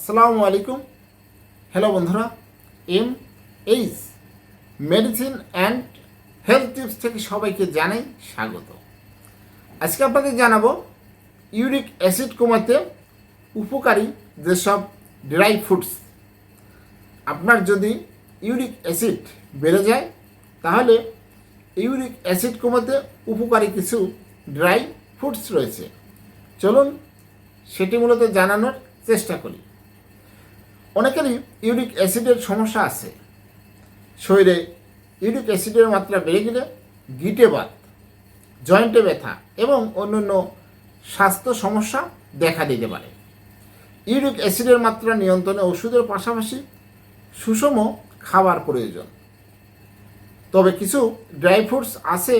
আসসালামু আলাইকুম। হ্যালো বন্ধুরা। M H medicine and health tips থেকে সবাইকে জানাই স্বাগত। আজকে আপনাদের জানাব ইউরিক অ্যাসিড কমাতে উপকারী যেসব ড্রাই ফ্রুটস আপনার যদি ইউরিক অ্যাসিড বেড়ে যায়, তাহলে ইউরিক অ্যাসিড কমাতে উপকারী কিছু ড্রাই ফ্রুটস রয়েছে। চলুন সেটি মূলত জানানোর চেষ্টা করি। অনেকেরই ইউরিক অ্যাসিডের সমস্যা আছে। শরীরে ইউরিক অ্যাসিডের মাত্রা বেড়ে গেলে গিটে বাত, জয়েন্টে ব্যথা এবং অন্যান্য স্বাস্থ্য সমস্যা দেখা দিতে পারে। ইউরিক অ্যাসিডের মাত্রা নিয়ন্ত্রণে ওষুধের পাশাপাশি সুষম খাবার প্রয়োজন। তবে কিছু ড্রাই ফ্রুটস আছে,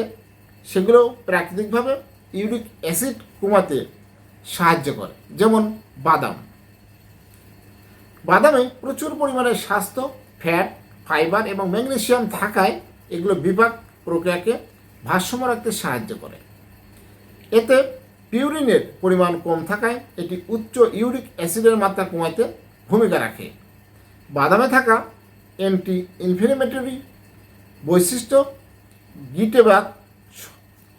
সেগুলো প্রাকৃতিকভাবে ইউরিক অ্যাসিড কমাতে সাহায্য করে, যেমন বাদাম। বাদামে প্রচুর পরিমাণে স্বাস্থ্য ফ্যাট ফাইবার এবং ম্যাগনেশিয়াম থাকায় এগুলো বিপাক প্রক্রিয়াকে ভারসাম্য রাখতে সাহায্য করে। এতে পিউরিনের পরিমাণ কম থাকায় এটি উচ্চ ইউরিক অ্যাসিডের মাত্রা কমাতে ভূমিকা রাখে। বাদামে থাকা অ্যান্টি ইনফ্লেমেটরি বৈশিষ্ট্য, গিটেবাদ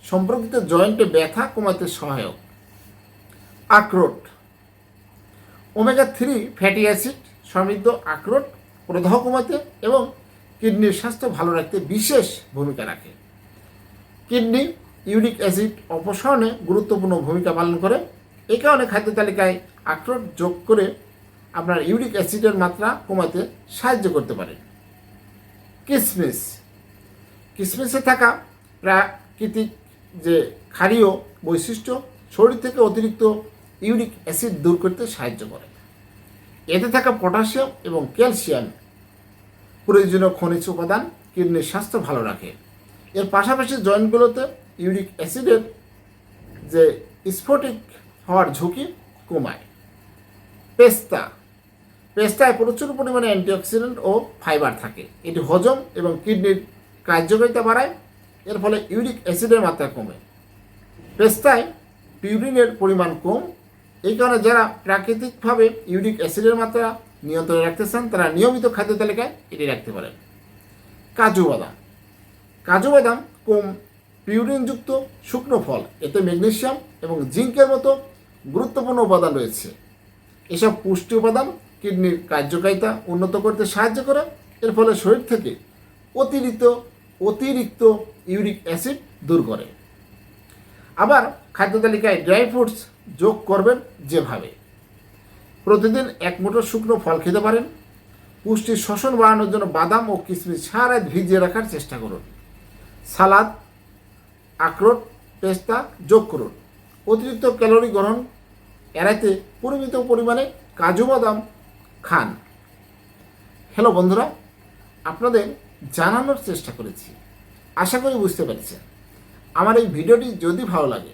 সম্পর্কিত জয়েন্টে ব্যথা কমাতে সহায়ক। আখরোট ওমেগা থ্রি ফ্যাটি অ্যাসিড, সমৃদ্ধ আখরোট, প্রদাহ কমাতে এবং কিডনির স্বাস্থ্য ভালো রাখতে বিশেষ ভূমিকা রাখে। কিডনি ইউরিক অ্যাসিড অপসারণে গুরুত্বপূর্ণ ভূমিকা পালন করে। এই কারণে খাদ্য তালিকায় আখরোট যোগ করে আপনার ইউরিক অ্যাসিডের মাত্রা কমাতে সাহায্য করতে পারে। কিসমিস। কিসমিসে থাকা প্রাকৃতিক যে ক্ষারীয় বৈশিষ্ট্য, শরীর থেকে অতিরিক্ত ইউরিক অ্যাসিড দূর করতে সাহায্য করে। এতে থাকা পটাশিয়াম এবং ক্যালসিয়াম প্রয়োজনীয় খনিজ উপাদান কিডনির স্বাস্থ্য ভালো রাখে। এর পাশাপাশি জয়েন্টগুলোতে ইউরিক অ্যাসিডের যে স্ফটিক হওয়ার ঝুঁকি কমায়। পেস্তা। পেস্তায় প্রচুর পরিমাণে অ্যান্টিঅক্সিডেন্ট ও ফাইবার থাকে। এটি হজম এবং কিডনির কার্যকারিতা বাড়ায়, এর ফলে ইউরিক অ্যাসিডের মাত্রা কমে। পেস্তায় পিউরিনের পরিমাণ কম এই কারণে যারা প্রাকৃতিকভাবে ইউরিক অ্যাসিডের মাত্রা নিয়ন্ত্রণে রাখতে চান, তারা নিয়মিত খাদ্য তালিকায় এটি রাখতে পারেন। কাজু বাদাম। কাজু বাদাম কম পিউরিনযুক্ত শুকনো ফল, এতে ম্যাগনেশিয়াম এবং জিঙ্কের মতো গুরুত্বপূর্ণ উপাদান রয়েছে। এসব পুষ্টি উপাদান কিডনির কার্যকারিতা উন্নত করতে সাহায্য করে। এর ফলে শরীর থেকে অতিরিক্ত অতিরিক্ত ইউরিক অ্যাসিড দূর করে। আবার খাদ্য তালিকায় ড্রাই ফ্রুটস যোগ করবেন যেভাবে। প্রতিদিন এক মুঠো শুকনো ফল খেতে পারেন। পুষ্টির শোষণ বাড়ানোর জন্য বাদাম ও কিশমিশ সারা ভিজিয়ে রাখার চেষ্টা করুন। সালাদ, আখরোট, পেস্তা যোগ করুন। অতিরিক্ত ক্যালোরি গ্রহণ এড়াইতে পরিমিত পরিমাণে কাজু বাদাম খান। হ্যালো বন্ধুরা, আপনাদের জানানোর চেষ্টা করেছি। আশা করি বুঝতে পেরেছেন। আমার এই ভিডিওটি যদি ভালো লাগে